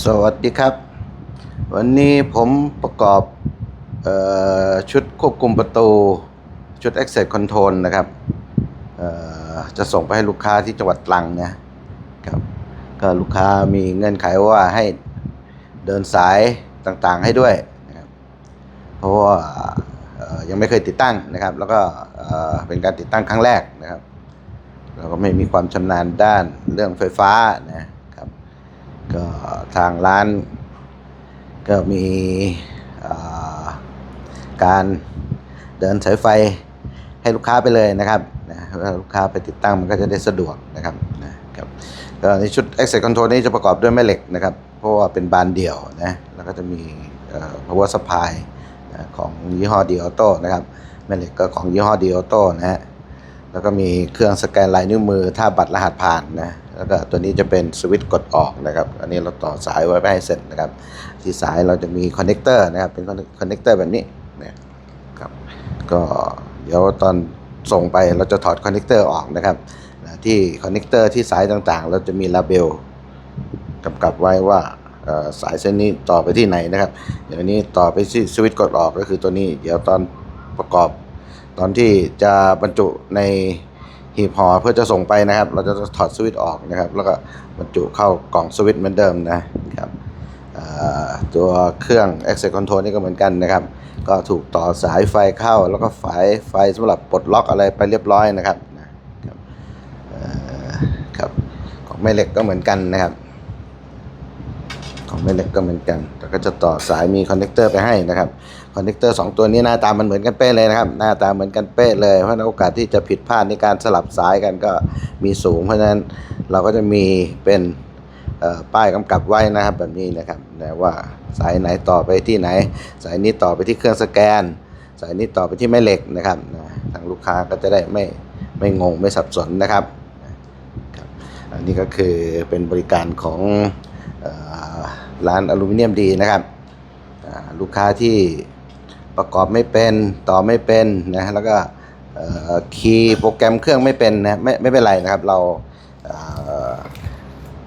สวัสดีครับ วันนี้ผมประกอบออชุดควบคุมประตู ชุด Access Control นะครับ จะส่งไปให้ลูกค้าที่จังหวัดตรังนะครับก็ลูกค้ามีเงื่อนไขว่าให้เดินสายต่างๆให้ด้วยนะครับเพราะว่ายังไม่เคยติดตั้งนะครับ แล้วก็เป็นการติดตั้งครั้งแรกนะครับเราก็ไม่มีความชำนาญด้านเรื่องไฟฟ้านะ ก็ทางร้านก็มีการเดินสายไฟให้ลูกค้าไปเลยนะครับนะถ้ลูกค้าไปติดตั้งมันก็จะได้สะดวกนะครับนะครับก็ในชุด Access Control นี้จะประกอบด้วยแม่เหล็กนะครับ เพราะว่าเป็นบานเดี่ยวนะแล้วก็จะมีเอ่อ power supply ของยี่ห้อดีออโต้นะครับแม่เหล็กก็ของยี่ห้อดีออโต้นะฮะแล้วก็มีเครื่องสแกนลายนิ้วมือ ถ้าบัตรรหัสผ่านนะ แล้วก็ตัวนี้จะเป็นสวิตช์กดออกนะครับ อันนี้เราต่อสายไว้ไม่ให้เสร็จนะครับ ที่สายเราจะมีคอนเนคเตอร์นะครับ เป็นคอนเนคเตอร์แบบนี้นะครับ ก็เดี๋ยวตอนส่งไปเราจะถอดคอนเนคเตอร์ออกนะครับ ที่คอนเนคเตอร์ที่สายต่างๆ เราจะมีลาเบลกำกับไว้ว่าสายเส้นนี้ต่อไปที่ไหนนะครับ อย่างนี้ต่อไปที่สวิตช์กดออกก็คือตัวนี้ เดี๋ยวตอนประกอบ ตอนที่จะบรรจุใน หีบห่อเพื่อจะส่งไปนะครับ เราจะถอดสวิตช์ออกนะครับ แล้วก็บรรจุเข้ากล่องสวิตช์เหมือนเดิมนะครับตัวเครื่อง Access Control นี่ก็เหมือนกันนะครับ ก็ถูกต่อสายไฟเข้า แล้วก็สายไฟสำหรับปลดล็อกอะไรไปเรียบร้อยนะครับนะครับครับของแม่เหล็กก็เหมือนกันนะครับ ของแม่เหล็กก็เหมือนกันแต่ก็จะต่อสายมีคอนเนคเตอร์ไปให้นะครับ คอนเนคเตอร์สองตัวนี้หน้าตามันเหมือนกันเป๊ะเลยนะครับ หน้าตาเหมือนกันเป๊ะเลย เพราะนั้นโอกาสที่จะผิดพลาดในการสลับสายกันก็มีสูง เพราะฉะนั้นเราก็จะมีเป็นป้ายกำกับไว้นะครับแบบนี้นะครับว่าสายไหนต่อไปที่ไหน สายนี้ต่อไปที่เครื่องสแกน สายนี้ต่อไปที่แม่เหล็กนะครับทางลูกค้าก็จะได้ไม่ไม่งงไม่สับสนนะครับครับอันนี้ก็คือเป็นบริการของร้านอลูมิเนียมดีนะครับลูกค้าที่ ประกอบไม่เป็นต่อไม่เป็นนะแล้วก็เอ่อคีย์โปรแกรมเครื่องไม่เป็นนะไม่ไม่เป็นไรนะครับ เราเอ่อ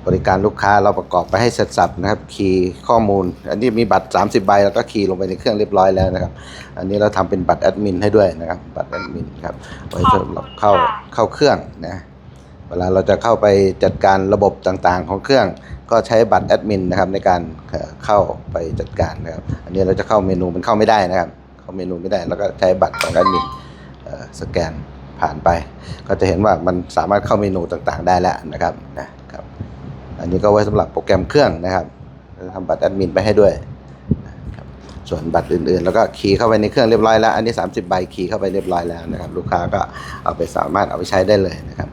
บริการลูกค้าเราประกอบไปให้เสร็จสับนะครับ คีย์ข้อมูล อันนี้มีบัตร 30 ใบแล้วก็คีย์ลงไปในเครื่องเรียบร้อยแล้วนะครับ อันนี้เราทำเป็นบัตรแอดมินให้ด้วยนะครับ บัตรแอดมินครับไว้สำหรับเข้าเข้าเครื่องนะ เวลาเราจะเข้าไปจัดการระบบต่างๆ ของเครื่อง ก็ใช้บัตรแอดมินนะครับในการเข้าไปจัดการนะครับ อันนี้เราจะเข้าเมนูมันเข้าไม่ได้นะครับ เข้าเมนูไม่ได้ แล้วก็ใช้บัตรของแอดมินสแกนผ่านไป ก็จะเห็นว่ามันสามารถเข้าเมนูต่างๆ ได้แล้วนะครับนะครับ อันนี้ก็ไว้สำหรับโปรแกรมเครื่องนะครับทำบัตรแอดมินไปให้ด้วยนะครับส่วนบัตรอื่นๆ แล้วก็คีย์เข้าไปในเครื่องเรียบร้อยแล้ว อันนี้ 30 ใบคีย์เข้าไปเรียบร้อยแล้วนะครับ ลูกค้าก็เอาไปสามารถเอาไปใช้ได้เลยนะครับ